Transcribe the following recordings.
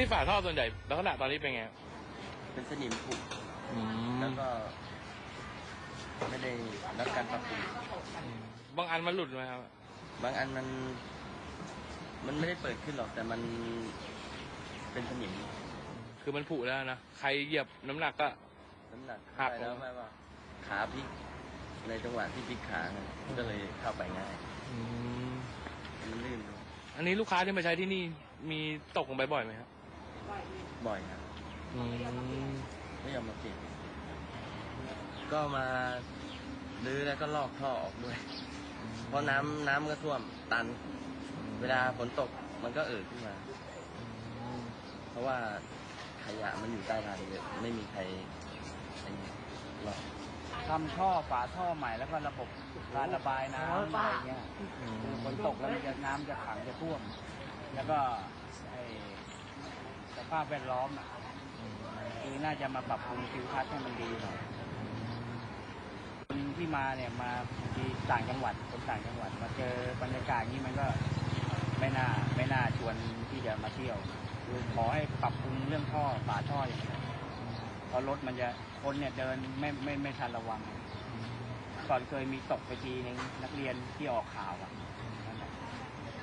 ที่ฝาท่อส่วนใหญ่ลักษณะตอนนี้เป็นไงเป็นสนิมผุอืมแล้วก็ ไม่ได้รับการปรับปรุงบางอันมันหลุดไหมครับ บางอันมัน มันไม่ได้เปิดขึ้นหรอกแต่มันเป็นสนิมคือมันผุแล้วนะ ใครเหยียบน้ำหนักก็ น้ำหนักหัก ไปแล้วลงไม่ว่าขาพลิกในจังหวะที่พลิกขาเนี่ยก็เลยเข้าไปง่ายมันลื่นด้วยอันนี้ลูกค้าที่มาใช้ที่นี่มีตกลงไปบ่อยไหมครับ บ่อยครับไม่ยอมมาเปลี่ยนก็มาลื้อแล้วก็ลอกท่อออกด้วย เพราะน้ำน้ำก็ท่วมตัน เวลาฝนตกมันก็เอ่อขึ้นมา เพราะว่าขยะมันอยู่ใต้ทางเยอะไม่มีใครไอ้นี่หรอกทำท่อฝาท่อใหม่แล้วก็ระบบการระบายน้ำอะไรเงี้ย คือฝนตกแล้วมันจะน้ำจะขังจะท่วม แล้วก็ไอ้ส ภาพแวดล้อมอะคือน่าจะมาปรับปรุงทิวทัศน์ให้มันดีหน่อยคนที่มาเนี่ยมาที่ต่างจังหวัดคนต่างจังหวัด มาเจอบรรยากาศอย่างนี้มันก็ไม่น่าไม่น่าชวนที่จะมาเที่ยวคือขอให้ปรับปรุงเรื่องท่อฝาท่ออย่างเงี้ยเพราะรถมันจะคนเนี่ยเดินไม่ไม่ไม่ทันระวัง ก่อนเคยมีตกไปทีนึงนักเรียนที่ออกข่าวอะนั่นแหละ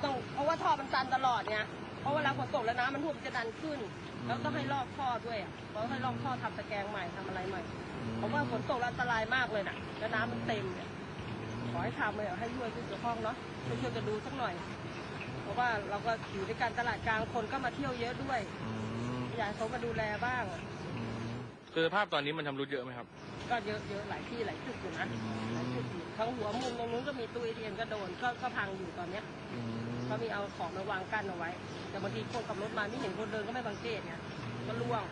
ต้องเพราะว่าท่อมันตันตลอดเนี่ย เพราะเวลาฝนตกแล้วน้ำมันท่วมจะดันขึ้น แล้วต้องให้ลอกท่อด้วยอะเพราะให้ลอกท่อทำตะแกรงใหม่ทำอะไรใหม่เพราะว่าฝนตกแล้วอันตรายมากเลยน่ะ แล้วน้ำมันเต็มเนี่ยขอให้ทำเลยให้ช่วยผู้เกี่ยวข้องเนาะช่วยช่วยกันดูสักหน่อย เพราะว่าเราก็อยู่ในการตลาดกลางคนก็มาเที่ยวเยอะด้วยอยากให้เขามาดูแลบ้างอะคือสภาพตอนนี้มันชำรุดเยอะไหมครับ ก็เยอะเยอะหลายที่หลายจุดอยู่นะหลายจุดอยู่ทั้งหัวมุมตรงนู้นก็มีตู้เอทีเอ็มก็โดนก็ก็พังอยู่ตอนเนี้ย ก็มีเอาของมาวางกั้นเอาไว้ แต่บางทีคนขับรถมาไม่เห็นคนเดินก็ไม่สังเกตไงก็ล่วง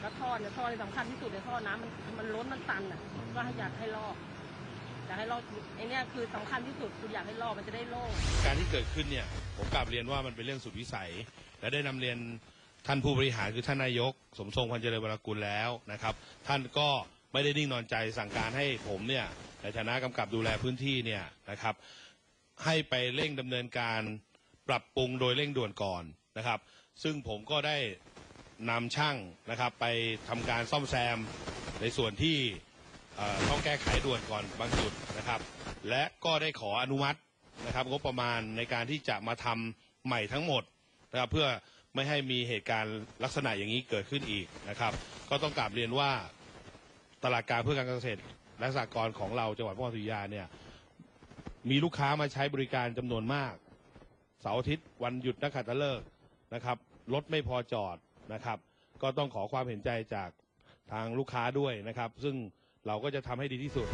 แล้วท่อเนี่ยท่อที่สำคัญที่สุดในท่อน้ำมันมันล้นมันตันอะ ก็ให้อยากให้ลอกอยากให้ลอกไอเนี้ยคือสำคัญที่สุดคืออยากให้ลอกมันจะได้โล่งการที่เกิดขึ้นเนี่ยผมกลับเรียนว่ามันเป็นเรื่องสุดวิสัย และได้นำเรียนท่านผู้บริหารคือท่านนายก สมทรงพันเจริญวรกุลแล้วนะครับ ท่านก็ไม่ได้นิ่งนอนใจสั่งการให้ผมเนี่ยในฐานะกำกับดูแลพื้นที่เนี่ยนะครับ ให้ไปเร่งดำเนินการปรับปรุงโดยเร่งด่วนก่อนนะครับ ซึ่งผมก็ได้นำช่างนะครับ ไปทำการซ่อมแซมในส่วนที่ต้องแก้ไขด่วนก่อนบางจุดนะครับ และก็ได้ขออนุมัตินะครับงบประมาณในการที่จะมาทำใหม่ทั้งหมดนะครับเพื่อไม่ให้มีเหตุการณ์ลักษณะอย่างนี้เกิดขึ้นอีกนะครับ ก็ต้องกราบเรียนว่าตลาดการเพื่อการเกษตรและสหกรณ์ของเราจังหวัดพระนครศรีอยุธยาเนี่ย มีลูกค้ามาใช้บริการจำนวนมาก เสาร์อาทิตย์วันหยุดนักขัตฤกษ์นะครับรถไม่พอจอดนะครับ ก็ต้องขอความเห็นใจจากทางลูกค้าด้วยนะครับ ซึ่งเราก็จะทำให้ดีที่สุด